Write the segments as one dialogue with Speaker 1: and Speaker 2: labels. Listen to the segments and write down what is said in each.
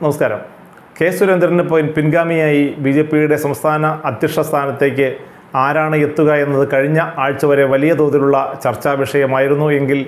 Speaker 1: നമസ്കാരം. കെ സുരേന്ദ്രന് പിൻ പിൻഗാമിയായി B J പിയുടെ സംസ്ഥാന അധ്യക്ഷ സ്ഥാനത്തേക്ക് ആരാണ് എത്തുക എന്നത് കഴിഞ്ഞ ആഴ്ച വരെ വലിയ തോതിലുള്ള ചർച്ചാ വിഷയമായിരുന്നു എങ്കിൽ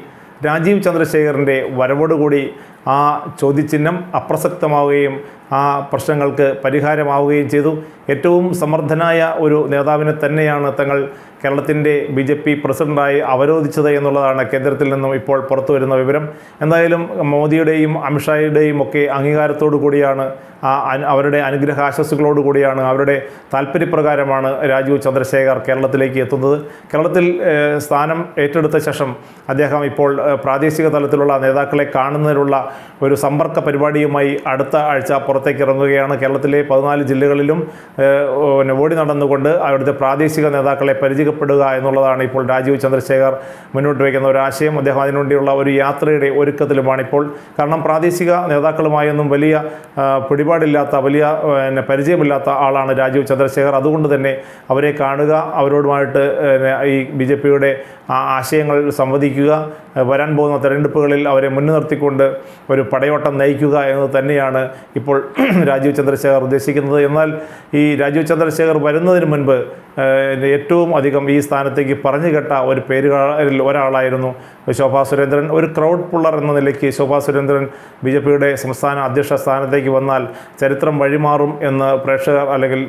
Speaker 1: രാജീവ് ചന്ദ്രശേഖറിന്റെ വരവോടുകൂടി ആ ചോദ്യചിഹ്നം അപ്രസക്തമാവുകയും ആ പ്രശ്നങ്ങൾക്ക് പരിഹാരമാവുകയും ചെയ്തു. ഏറ്റവും സമർത്ഥനായ ഒരു നേതാവിനെ തന്നെയാണ് തങ്ങൾ കേരളത്തിന്റെ ബി ജെ പി പ്രസിഡന്റായി അവരോധിച്ചത് എന്നുള്ളതാണ് കേന്ദ്രത്തിൽ നിന്നും ഇപ്പോൾ പുറത്തു വരുന്ന വിവരം. എന്തായാലും മോദിയുടെയും അമിത്ഷായുടെയും ഒക്കെ അംഗീകാരത്തോടു കൂടിയാണ് ആ അവരുടെ അനുഗ്രഹാശസ്സുകളോട് കൂടിയാണ് അവരുടെ താല്പര്യപ്രകാരമാണ് രാജീവ് ചന്ദ്രശേഖർ കേരളത്തിലേക്ക് എത്തുന്നത്. കേരളത്തിൽ സ്ഥാനം ഏറ്റെടുത്ത ശേഷം അദ്ദേഹം ഇപ്പോൾ പ്രാദേശിക തലത്തിലുള്ള നേതാക്കളെ കാണുന്നതിനുള്ള ഒരു സമ്പർക്ക പരിപാടിയുമായി അടുത്ത ആഴ്ച പുറത്തേക്ക് ഇറങ്ങുകയാണ്. കേരളത്തിലെ പതിനാല് ജില്ലകളിലും പിന്നെ ഓടി നടന്നുകൊണ്ട് അവിടുത്തെ പ്രാദേശിക നേതാക്കളെ പരിചയപ്പെടുക എന്നുള്ളതാണ് ഇപ്പോൾ രാജീവ് ചന്ദ്രശേഖർ മുന്നോട്ട് വയ്ക്കുന്ന ഒരു ആശയം. അദ്ദേഹം അതിനുവേണ്ടിയുള്ള ഒരു യാത്രയുടെ ഒരുക്കത്തിലുമാണ് ഇപ്പോൾ. കാരണം പ്രാദേശിക നേതാക്കളുമായൊന്നും വലിയ പിടിപാടില്ലാത്ത വലിയ പിന്നെ പരിചയമില്ലാത്ത ആളാണ് രാജീവ് ചന്ദ്രശേഖർ. അതുകൊണ്ട് തന്നെ അവരെ കാണുക അവരോടുമായിട്ട് ഈ ബി ജെ പിയുടെ ആശയങ്ങൾ സംവദിക്കുക വരാൻ പോകുന്ന തെരഞ്ഞെടുപ്പുകളിൽ അവരെ മുൻനിർത്തിക്കൊണ്ട് നിർത്തിക്കൊണ്ട് ഒരു പടയോട്ടം നയിക്കുക എന്ന് തന്നെയാണ് ഇപ്പോൾ രാജീവ് ചന്ദ്രശേഖർ ഉദ്ദേശിക്കുന്നത്. എന്നാൽ ഈ രാജീവ് ചന്ദ്രശേഖർ വരുന്നതിന് മുൻപ് ഏറ്റവും അധികം ഈ സ്ഥാനത്തേക്ക് പറഞ്ഞു കേട്ട ഒരു പേരുകളിൽ ഒരാളായിരുന്നു ശോഭാ സുരേന്ദ്രൻ. ഒരു ക്രൗഡ് പുള്ളർ എന്ന നിലയ്ക്ക് ശോഭാ സുരേന്ദ്രൻ ബി ജെ പിയുടെ സംസ്ഥാന അധ്യക്ഷ സ്ഥാനത്തേക്ക് വന്നാൽ ചരിത്രം വഴിമാറും എന്ന് പ്രേക്ഷകർ അല്ലെങ്കിൽ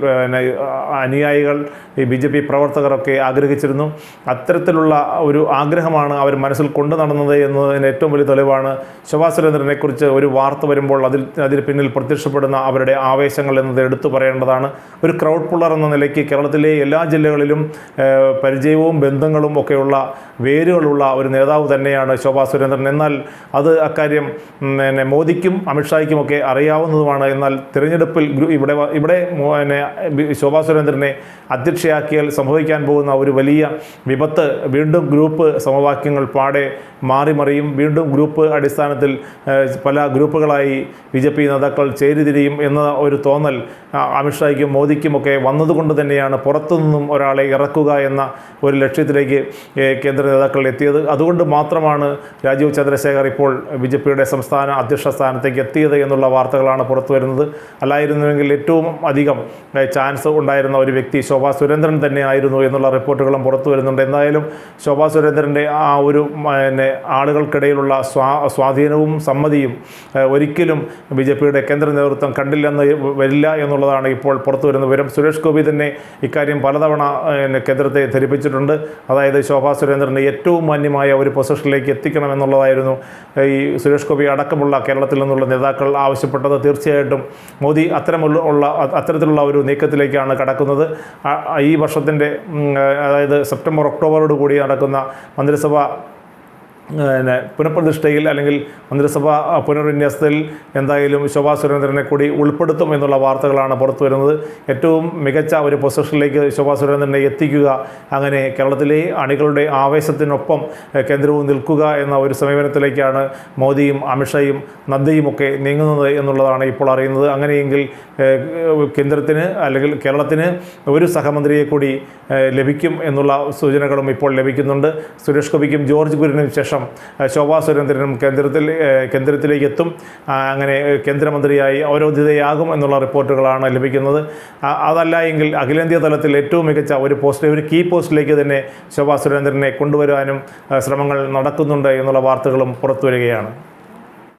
Speaker 1: അനുയായികൾ ഈ ബി ജെ പി പ്രവർത്തകരൊക്കെ ആഗ്രഹിച്ചിരുന്നു. അത്തരത്തിലുള്ള ഒരു ആഗ്രഹമാണ് അവർ മനസ്സിൽ കൊണ്ടു നടന്നത് എന്നതിന് ഏറ്റവും വലിയ തെളിവാണ് ശോഭാ സുരേന്ദ്രനെക്കുറിച്ച് ഒരു വാർത്ത വരുമ്പോൾ അതിൽ അതിന് പിന്നിൽ പ്രത്യക്ഷപ്പെടുന്ന അവരുടെ ആവേശങ്ങൾ എന്നത് എടുത്തു പറയേണ്ടതാണ്. ഒരു ക്രൗഡ് പുള്ളർ എന്ന നിലയ്ക്ക് കേരളത്തിലെ എല്ലാ ജില്ലകളിലും പരിചയവും ബന്ധങ്ങളും ഒക്കെയുള്ള വേരുകളുള്ള ഒരു നേതാവ് തന്നെയാണ് ശോഭാ സുരേന്ദ്രൻ. എന്നാൽ അത് അക്കാര്യം പിന്നെ മോദിക്കും അമിത്ഷായ്ക്കുമൊക്കെ അറിയാവുന്നതുമാണ്. എന്നാൽ തിരഞ്ഞെടുപ്പിൽ ഇവിടെ ഇവിടെ പിന്നെ ശോഭാ സുരേന്ദ്രനെ അധ്യക്ഷയാക്കിയാൽ സംഭവിക്കാൻ പോകുന്ന ഒരു വലിയ വിപത്ത് വീണ്ടും ഗ്രൂപ്പ് സമവാക്യങ്ങൾ പാടെ മാറി മറിയും വീണ്ടും ഗ്രൂപ്പ് അടിസ്ഥാനത്തിൽ പല ഗ്രൂപ്പുകളായി ബി ജെ പി നേതാക്കൾ ചേരിതിരിയും എന്ന ഒരു തോന്നൽ അമിത്ഷായ്ക്കും മോദിക്കുമൊക്കെ വന്നതുകൊണ്ട് തന്നെയാണ് പുറത്തുനിന്നും ഒരാളെ ഇറക്കുക എന്ന ഒരു ലക്ഷ്യത്തിലേക്ക് കേന്ദ്ര നേതാക്കൾ എത്തിയത്. അതുകൊണ്ട് മാത്രമാണ് രാജീവ് ചന്ദ്രശേഖർ ഇപ്പോൾ ബി ജെ പിയുടെ സംസ്ഥാന അധ്യക്ഷ സ്ഥാനത്തേക്ക് എത്തിയത് എന്നുള്ള വാർത്തകളാണ് പുറത്തു വരുന്നത്. അല്ലായിരുന്നുവെങ്കിൽ ഏറ്റവും അധികം ചാൻസ് ഉണ്ടായിരുന്ന ഒരു വ്യക്തി ശോഭാ സുരേന്ദ്രൻ തന്നെ ആയിരുന്നു എന്നുള്ള റിപ്പോർട്ടുകളും പുറത്തു വരുന്നുണ്ട്. എന്തായാലും ശോഭാ സുരേന്ദ്രന്റെ ആ ഒരു പിന്നെ ആളുകൾക്കിടയിലുള്ള സ്വാ സ്വാധീനവും സമ്മതിയും ഒരിക്കലും ബി ജെ പിയുടെ കേന്ദ്ര നേതൃത്വം കണ്ടില്ലെന്ന് വരില്ല എന്നുള്ളതാണ് ഇപ്പോൾ പുറത്തു വരുന്ന വിവരം. സുരേഷ് ഗോപി തന്നെ ഇക്കാര്യം പലതവണ കേന്ദ്രത്തെ ധരിപ്പിച്ചിട്ടുണ്ട്. അതായത് ശോഭാ സുരേന്ദ്രനെ ഏറ്റവും മാന്യമായ ഒരു പൊസിഷനിലേക്ക് എത്തിക്കണമെന്നുള്ളതായിരുന്നു ഈ സുരേഷ് ഗോപി അടക്കമുള്ള കേരളത്തിൽ നിന്നുള്ള നേതാക്കൾ ആവശ്യപ്പെട്ടത്. തീർച്ചയായിട്ടും മോദി അത്തരമുള്ള അത്തരത്തിലുള്ള ഒരു നീക്കത്തിലേക്കാണ് കടക്കുന്നത്. ഈ വർഷത്തിന്റെ അതായത് സെപ്റ്റംബർ ഒക്ടോബറോട് കൂടി നടക്കുന്ന മന്ത്രിസഭ പിന്നെ പുനഃപ്രതിഷ്ഠയിൽ അല്ലെങ്കിൽ മന്ത്രിസഭ പുനർവിന്യാസത്തിൽ എന്തായാലും ശോഭാ സുരേന്ദ്രനെ കൂടി ഉൾപ്പെടുത്തും എന്നുള്ള വാർത്തകളാണ് പുറത്തു വരുന്നത്. ഏറ്റവും മികച്ച ഒരു പൊസിഷനിലേക്ക് ശോഭാ സുരേന്ദ്രനെ എത്തിക്കുക അങ്ങനെ കേരളത്തിലെ അണികളുടെ ആവേശത്തിനൊപ്പം കേന്ദ്രവും നിൽക്കുക എന്ന ഒരു സമീപനത്തിലേക്കാണ് മോദിയും അമിത്ഷായും നദ്ദയും ഒക്കെ നീങ്ങുന്നത് എന്നുള്ളതാണ് ഇപ്പോൾ അറിയുന്നത്. അങ്ങനെയെങ്കിൽ കേന്ദ്രത്തിന് അല്ലെങ്കിൽ കേരളത്തിന് ഒരു സഹമന്ത്രിയെ കൂടി ലഭിക്കും എന്നുള്ള സൂചനകളും ഇപ്പോൾ ലഭിക്കുന്നുണ്ട്. സുരേഷ് ഗോപിക്കും ജോർജ് കുര്യനും ശേഷം ഏഹ്, ശോഭാ സുരേന്ദ്രനും കേന്ദ്രത്തിൽ കേന്ദ്രത്തിലേക്ക് എത്തും അങ്ങനെ കേന്ദ്രമന്ത്രിയായി അവരോധിതയാകും എന്നുള്ള റിപ്പോർട്ടുകളാണ് ലഭിക്കുന്നത്. അതല്ല എങ്കിൽ അഖിലേന്ത്യാ തലത്തിൽ ഏറ്റവും മികച്ച ഒരു പോസ്റ്റ് ഒരു കീ പോസ്റ്റിലേക്ക് തന്നെ ശോഭാ സുരേന്ദ്രനെ കൊണ്ടുവരാനും ശ്രമങ്ങൾ നടക്കുന്നുണ്ട് എന്നുള്ള വാർത്തകളും പുറത്തു വരികയാണ്